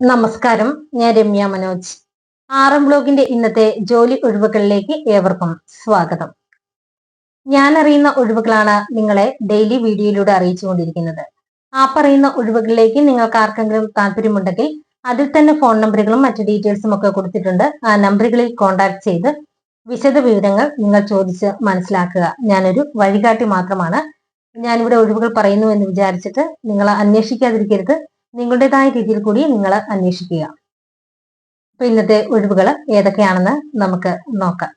നമസ്കാരം ഞാൻ രമ്യ മനോജ്. ആറം ബ്ലോഗിന്റെ ഇന്നത്തെ ജോലി ഒഴിവുകളിലേക്ക് ഏവർക്കും സ്വാഗതം. ഞാൻ അറിയുന്ന ഒഴിവുകളാണ് നിങ്ങളെ ഡെയിലി വീഡിയോയിലൂടെ അറിയിച്ചുകൊണ്ടിരിക്കുന്നത്. ആ പറയുന്ന ഒഴിവുകളിലേക്ക് നിങ്ങൾക്ക് ആർക്കെങ്കിലും താല്പര്യമുണ്ടെങ്കിൽ അതിൽ തന്നെ ഫോൺ നമ്പറുകളും മറ്റു ഡീറ്റെയിൽസും ഒക്കെ കൊടുത്തിട്ടുണ്ട്. ആ നമ്പറുകളിൽ കോൺടാക്ട് ചെയ്ത് വിശദ വിവരങ്ങൾ നിങ്ങൾ ചോദിച്ച് മനസ്സിലാക്കുക. ഞാനൊരു വഴികാട്ടി മാത്രമാണ്. ഞാനിവിടെ ഒഴിവുകൾ പറയുന്നു എന്ന് വിചാരിച്ചിട്ട് നിങ്ങൾ അന്വേഷിക്കാതിരിക്കരുത്. നിങ്ങളുടേതായ രീതിയിൽ കൂടി നിങ്ങൾ അന്വേഷിക്കുക. അപ്പൊ ഇന്നത്തെ ഒഴിവുകൾ ഏതൊക്കെയാണെന്ന് നമുക്ക് നോക്കാം.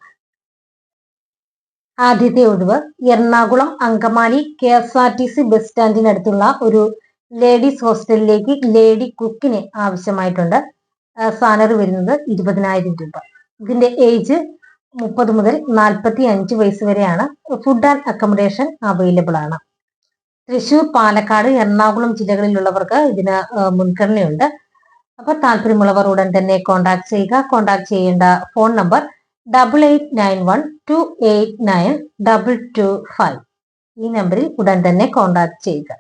ആദ്യത്തെ ഒഴിവ് Ernakulam Angamaly K S R T C bus സ്റ്റാൻഡിനടുത്തുള്ള ഒരു ലേഡീസ് ഹോസ്റ്റലിലേക്ക് ലേഡി കുക്കിന് ആവശ്യമായിട്ടുണ്ട്. സാലറി വരുന്നത് ഇരുപതിനായിരം രൂപ. ഇതിന്റെ ഏജ് മുപ്പത് മുതൽ നാൽപ്പത്തി അഞ്ച് വയസ്സ് വരെയാണ്. ഫുഡ് ആൻഡ് അക്കോമഡേഷൻ അവൈലബിൾ ആണ്. തൃശൂർ പാലക്കാട് എറണാകുളം ജില്ലകളിലുള്ളവർക്ക് ഇതിന് മുൻഗണനയുണ്ട്. അപ്പൊ താല്പര്യമുള്ളവർ ഉടൻ തന്നെ കോൺടാക്ട് ചെയ്യുക. കോൺടാക്ട് ചെയ്യേണ്ട phone number double eight nine one two eight nine double two five ഈ നമ്പറിൽ ഉടൻ തന്നെ കോൺടാക്ട് ചെയ്യുക.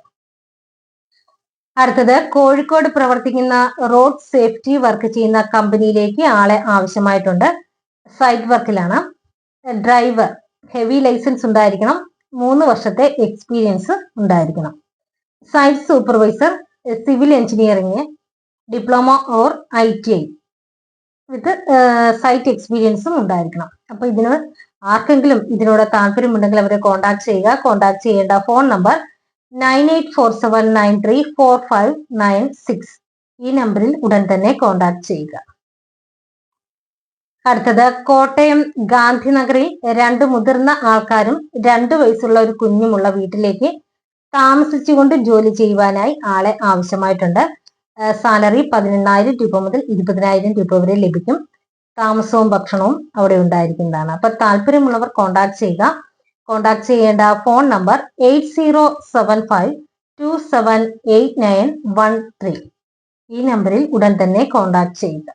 അടുത്തത് കോഴിക്കോട് പ്രവർത്തിക്കുന്ന റോഡ് സേഫ്റ്റി വർക്ക് ചെയ്യുന്ന കമ്പനിയിലേക്ക് ആളെ ആവശ്യമായിട്ടുണ്ട്. സൈറ്റ് വർക്കിലാണ് ഡ്രൈവർ ഹെവി ലൈസൻസ് ഉണ്ടായിരിക്കണം. മൂന്ന് വർഷത്തെ എക്സ്പീരിയൻസ് ഉണ്ടായിരിക്കണം. Site supervisor civil engineering diploma or I T I with site എക്സ്പീരിയൻസും ഉണ്ടായിരിക്കണം. അപ്പൊ ഇതിന് ആർക്കെങ്കിലും ഇതിനോട് താല്പര്യമുണ്ടെങ്കിൽ അവരെ കോൺടാക്ട് ചെയ്യുക. കോൺടാക്ട് ചെയ്യേണ്ട phone number nine eight four seven nine three four five nine six ഈ നമ്പറിൽ ഉടൻ തന്നെ കോൺടാക്ട് ചെയ്യുക. അടുത്തത് കോട്ടയം ഗാന്ധിനഗറിൽ രണ്ട് മുതിർന്ന ആൾക്കാരും രണ്ടു വയസ്സുള്ള ഒരു കുഞ്ഞുമുള്ള വീട്ടിലേക്ക് താമസിച്ചുകൊണ്ട് ജോലി ചെയ്യുവാനായി ആളെ ആവശ്യമായിട്ടുണ്ട്. സാലറി പതിനെണ്ണായിരം രൂപ മുതൽ ഇരുപതിനായിരം രൂപ വരെ ലഭിക്കും. താമസവും ഭക്ഷണവും അവിടെ ഉണ്ടായിരിക്കുന്നതാണ്. അപ്പൊ താല്പര്യമുള്ളവർ കോൺടാക്ട് ചെയ്യുക. കോൺടാക്ട് ചെയ്യേണ്ട phone number eight zero seven five two seven eight nine one three ഈ നമ്പറിൽ ഉടൻ തന്നെ കോൺടാക്ട് ചെയ്യുക.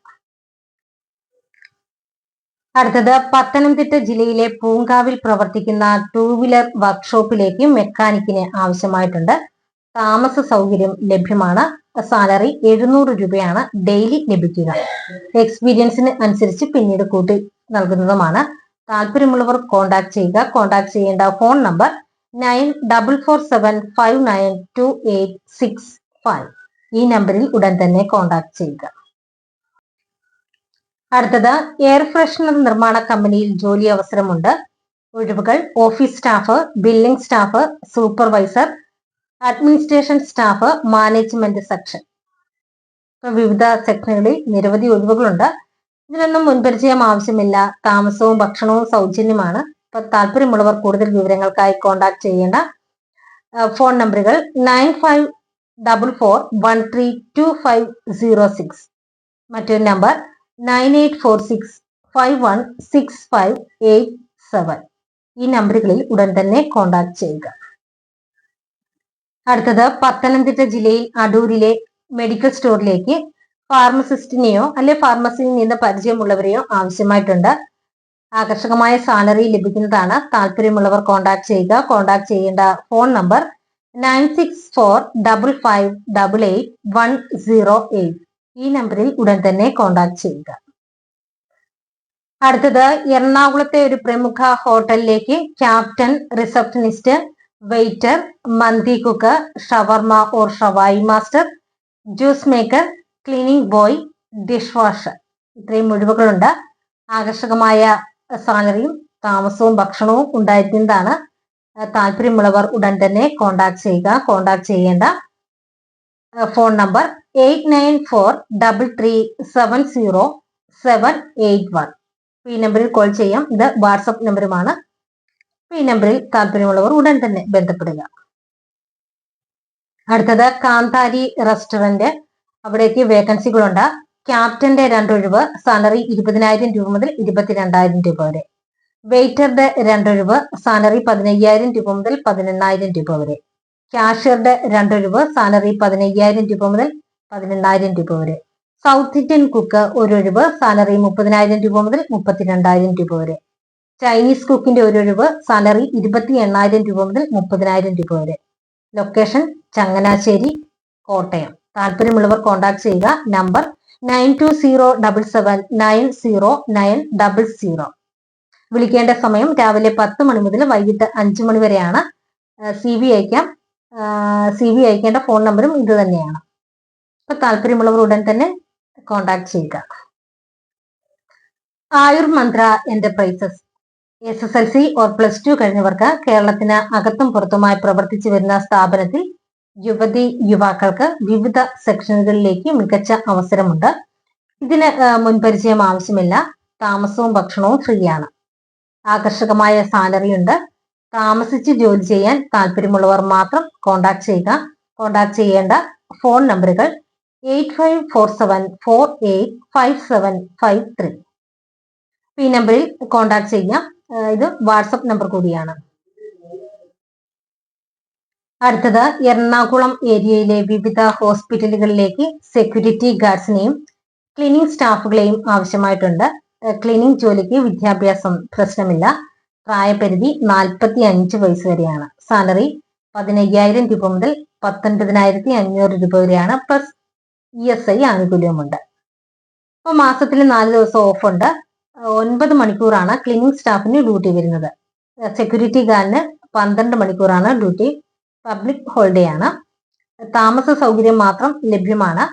അടുത്തത് പത്തനംതിട്ട ജില്ലയിലെ പൂങ്കാവിൽ പ്രവർത്തിക്കുന്ന ടൂ വീലർ വർക്ക്ഷോപ്പിലേക്ക് മെക്കാനിക്കിന് ആവശ്യമായിട്ടുണ്ട്. താമസ സൗകര്യം ലഭ്യമാണ്. സാലറി എഴുന്നൂറ് രൂപയാണ് ഡെയിലി ലഭിക്കുക. എക്സ്പീരിയൻസിന് അനുസരിച്ച് പിന്നീട് കൂട്ടി നൽകുന്നതുമാണ്. താല്പര്യമുള്ളവർ കോൺടാക്ട് ചെയ്യുക. കോൺടാക്ട് ചെയ്യേണ്ട phone number nine double four seven five nine two eight six five ഈ നമ്പറിൽ ഉടൻ തന്നെ കോൺടാക്ട് ചെയ്യുക. അടുത്തത് എയർ ഫ്രഷ്നർ നിർമ്മാണ കമ്പനിയിൽ ജോലി അവസരമുണ്ട്. ഒഴിവുകൾ office staff billing staff supervisor administration staff management section വിവിധ സെക്ഷനുകളിൽ നിരവധി ഒഴിവുകളുണ്ട്. ഇതിനൊന്നും മുൻപരിചയം ആവശ്യമില്ല. താമസവും ഭക്ഷണവും സൗജന്യമാണ്. ഇപ്പൊ താല്പര്യമുള്ളവർ കൂടുതൽ വിവരങ്ങൾക്കായി കോൺടാക്ട് ചെയ്യേണ്ട ഫോൺ നമ്പറുകൾ nine five double four one three two five zero six മറ്റൊരു number nine eight four six five one six five eight seven. ഈ നമ്പറുകളിൽ ഉടൻ തന്നെ കോൺടാക്ട് ചെയ്യുക. അടുത്തത് പത്തനംതിട്ട ജില്ലയിൽ അടൂരിലെ മെഡിക്കൽ സ്റ്റോറിലേക്ക് ഫാർമസിസ്റ്റിനെയോ അല്ലെ ഫാർമസിയിൽ നിന്ന് പരിചയമുള്ളവരെയോ ആവശ്യമായിട്ടുണ്ട്. ആകർഷകമായ സാലറി ലഭിക്കുന്നതാണ്. താല്പര്യമുള്ളവർ കോൺടാക്ട് ചെയ്യുക. കോൺടാക്ട് ചെയ്യേണ്ട phone number nine six four double five double eight one zero eight. ഈ നമ്പറിൽ ഉടൻ തന്നെ കോൺടാക്ട് ചെയ്യുക. അടുത്തത് എറണാകുളത്തെ ഒരു പ്രമുഖ ഹോട്ടലിലേക്ക് ക്യാപ്റ്റൻ റിസപ്ഷനിസ്റ്റ് വെയിറ്റർ മന്തി കുക്ക് ഷവർമ or shawaya master juice maker cleaning boy dish washer ഇത്രയും ഒഴിവുകളുണ്ട്. ആകർഷകമായ സാലറിയും താമസവും ഭക്ഷണവും ഉണ്ടായിരിക്കുന്നതാണ് താല്പര്യമുള്ളവർ ഉടൻ തന്നെ കോണ്ടാക്ട് ചെയ്യുക. കോണ്ടാക്ട് ചെയ്യേണ്ട phone number eight nine four double three seven zero seven eight one. ഈ നമ്പറിൽ കോൾ ചെയ്യാം. ഇത് വാട്സപ്പ് നമ്പറുമാണ് ഈ നമ്പറിൽ താല്പര്യമുള്ളവർ ഉടൻ തന്നെ ബന്ധപ്പെടുക. അടുത്തത് കാന്താരി റെസ്റ്റോറന്റ് അവിടേക്ക് വേക്കൻസികളുണ്ട് ക്യാപ്റ്റന്റെ രണ്ടൊഴിവ് സാലറി ഇരുപതിനായിരം രൂപ മുതൽ ഇരുപത്തിരണ്ടായിരം രൂപ വരെ. വെയിറ്ററുടെ രണ്ടൊഴിവ് സാലറി പതിനയ്യായിരം രൂപ മുതൽ പതിനെണ്ണായിരം രൂപ വരെ. ക്യാഷ്യറുടെ രണ്ടൊഴിവ് സാലറി പതിനയ്യായിരം രൂപ മുതൽ പതിനെണ്ണായിരം രൂപ വരെ. സൗത്ത് ഇന്ത്യൻ കുക്ക് ഒരൊഴിവ് സാലറി മുപ്പതിനായിരം രൂപ മുതൽ മുപ്പത്തിരണ്ടായിരം രൂപ വരെ. ചൈനീസ് കുക്കിന്റെ ഒരൊഴിവ് സാലറി ഇരുപത്തി എണ്ണായിരം രൂപ മുതൽ മുപ്പതിനായിരം രൂപ വരെ. ലൊക്കേഷൻ ചങ്ങനാശ്ശേരി കോട്ടയം. താല്പര്യമുള്ളവർ കോൺടാക്ട് ചെയ്യുക. Number nine two zero double seven nine zero nine double zero. വിളിക്കേണ്ട സമയം രാവിലെ പത്ത് മണി മുതൽ വൈകിട്ട് അഞ്ചു മണി വരെയാണ്. സി വി അയക്കാം. സി വി അയക്കേണ്ട ഫോൺ നമ്പറും ഇത് തന്നെയാണ്. അപ്പൊ താല്പര്യമുള്ളവർ ഉടൻ തന്നെ കോണ്ടാക്ട് ചെയ്യുക. Ayurmantra enterprises S S L C or plus two കഴിഞ്ഞവർക്ക് കേരളത്തിന് അകത്തും പുറത്തുമായി പ്രവർത്തിച്ചു വരുന്ന സ്ഥാപനത്തിൽ യുവതി യുവാക്കൾക്ക് വിവിധ സെക്ഷനുകളിലേക്ക് മികച്ച അവസരമുണ്ട്. ഇതിന് മുൻപരിചയം ആവശ്യമില്ല. താമസവും ഭക്ഷണവും ഫ്രീ ആണ്. ആകർഷകമായ സാലറി ഉണ്ട്. താമസിച്ച് ജോലി ചെയ്യാൻ താല്പര്യമുള്ളവർ മാത്രം കോണ്ടാക്ട് ചെയ്യുക. കോണ്ടാക്ട് ചെയ്യേണ്ട ഫോൺ നമ്പറുകൾ eight five four seven four eight five seven five three ഈ നമ്പറിൽ കോണ്ടാക്ട് ചെയ്യാം ഇത് വാട്സപ്പ് നമ്പർ കൂടിയാണ്. അടുത്തത് എറണാകുളം ഏരിയയിലെ വിവിധ ഹോസ്പിറ്റലുകളിലേക്ക് സെക്യൂരിറ്റി ഗാർഡ്സിനെയും ക്ലീനിങ് സ്റ്റാഫുകളെയും ആവശ്യമായിട്ടുണ്ട്. ക്ലീനിങ് ജോലിക്ക് വിദ്യാഭ്യാസം പ്രശ്നമില്ല. പ്രായപരിധി നാൽപ്പത്തി അഞ്ച് വയസ്സ് വരെയാണ്. സാലറി പതിനയ്യായിരം രൂപ മുതൽ പത്തൊൻപതിനായിരത്തി അഞ്ഞൂറ് രൂപ വരെയാണ്. പ്ലസ് ഇ എസ് ഐ ആനുകൂല്യമുണ്ട്. അപ്പൊ മാസത്തിൽ നാല് ദിവസം ഓഫ് ഉണ്ട്. ഒൻപത് മണിക്കൂറാണ് ക്ലീനിങ് സ്റ്റാഫിന് ഡ്യൂട്ടി വരുന്നത്. സെക്യൂരിറ്റി ഗാർഡിന് പന്ത്രണ്ട് മണിക്കൂറാണ് ഡ്യൂട്ടി പബ്ലിക് ഹോളിഡേ ആണ്. താമസ സൗകര്യം മാത്രം ലഭ്യമാണ്.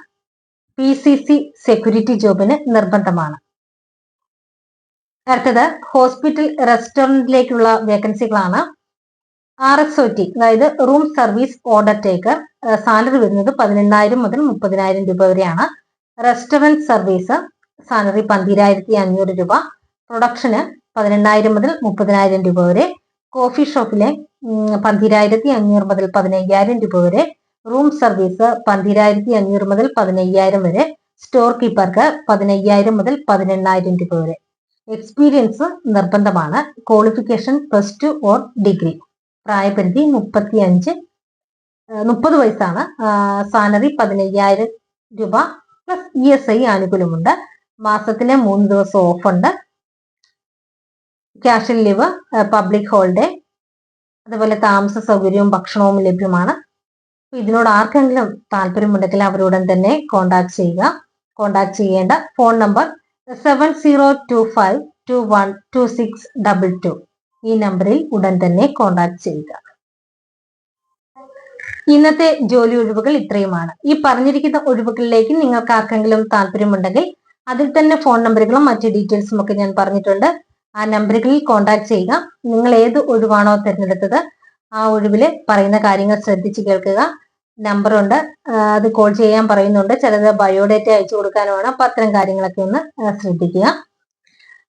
പി സി സി സെക്യൂരിറ്റി ജോബിന് നിർബന്ധമാണ്. അടുത്തത് ഹോസ്പിറ്റൽ റെസ്റ്റോറന്റിലേക്കുള്ള വേക്കൻസികളാണ് ആർ എസ് ഒ ടി അതായത് room service order taker salary വരുന്നത് പതിനെണ്ണായിരം മുതൽ മുപ്പതിനായിരം രൂപ വരെയാണ്. റെസ്റ്റോറന്റ് സർവീസ് സാലറി പന്തിരായിരത്തി അഞ്ഞൂറ് രൂപ. പ്രൊഡക്ഷന് പതിനെണ്ണായിരം മുതൽ മുപ്പതിനായിരം രൂപ വരെ. കോഫി ഷോപ്പിലെ പന്തിരായിരത്തി അഞ്ഞൂറ് മുതൽ പതിനയ്യായിരം രൂപ വരെ. റൂം സർവീസ് പന്തിരായിരത്തി അഞ്ഞൂറ് മുതൽ പതിനയ്യായിരം വരെ. സ്റ്റോർ കീപ്പർക്ക് പതിനയ്യായിരം മുതൽ പതിനെണ്ണായിരം രൂപ വരെ. എക്സ്പീരിയൻസ് നിർബന്ധമാണ്. Qualification plus two or degree പ്രായപരിധി മുപ്പത്തി അഞ്ച് മുപ്പത് വയസ്സാണ്. സാലറി പതിനയ്യായിരം രൂപ പ്ലസ് ഇ എസ് ഐ ആനുകൂല്യമുണ്ട്. മാസത്തിലെ മൂന്ന് ദിവസം ഓഫ് ഉണ്ട്. ക്യാഷ് ലീവ് പബ്ലിക് ഹോളിഡേ അതുപോലെ താമസ സൗകര്യവും ഭക്ഷണവും ലഭ്യമാണ്. ഇതിനോട് ആർക്കെങ്കിലും താല്പര്യമുണ്ടെങ്കിൽ അവരോടൻ തന്നെ കോണ്ടാക്ട് ചെയ്യുക. കോണ്ടാക്ട് ചെയ്യേണ്ട phone number seven zero two five two one two six double two ഈ നമ്പറിൽ ഉടൻ തന്നെ കോണ്ടാക്ട് ചെയ്യുക. ഇന്നത്തെ ജോലി ഒഴിവുകൾ ഇത്രയുമാണ്. ഈ പറഞ്ഞിരിക്കുന്ന ഒഴിവുകളിലേക്ക് നിങ്ങൾക്ക് ആർക്കെങ്കിലും താല്പര്യമുണ്ടെങ്കിൽ അതിൽ തന്നെ ഫോൺ നമ്പറുകളും മറ്റു ഡീറ്റെയിൽസും ഒക്കെ ഞാൻ പറഞ്ഞിട്ടുണ്ട്. ആ നമ്പറുകളിൽ കോൺടാക്ട് ചെയ്യുക. നിങ്ങൾ ഏത് ഒഴിവാണോ തിരഞ്ഞെടുത്തത് ആ ഒഴിവിൽ പറയുന്ന കാര്യങ്ങൾ ശ്രദ്ധിച്ച് കേൾക്കുക. നമ്പറുണ്ട് അത് കോൾ ചെയ്യാൻ പറയുന്നുണ്ട്. ചിലത് ബയോഡേറ്റ അയച്ചു കൊടുക്കാനുമാണ്. അപ്പൊ അത്തരം കാര്യങ്ങളൊക്കെ ഒന്ന് ശ്രദ്ധിക്കുക.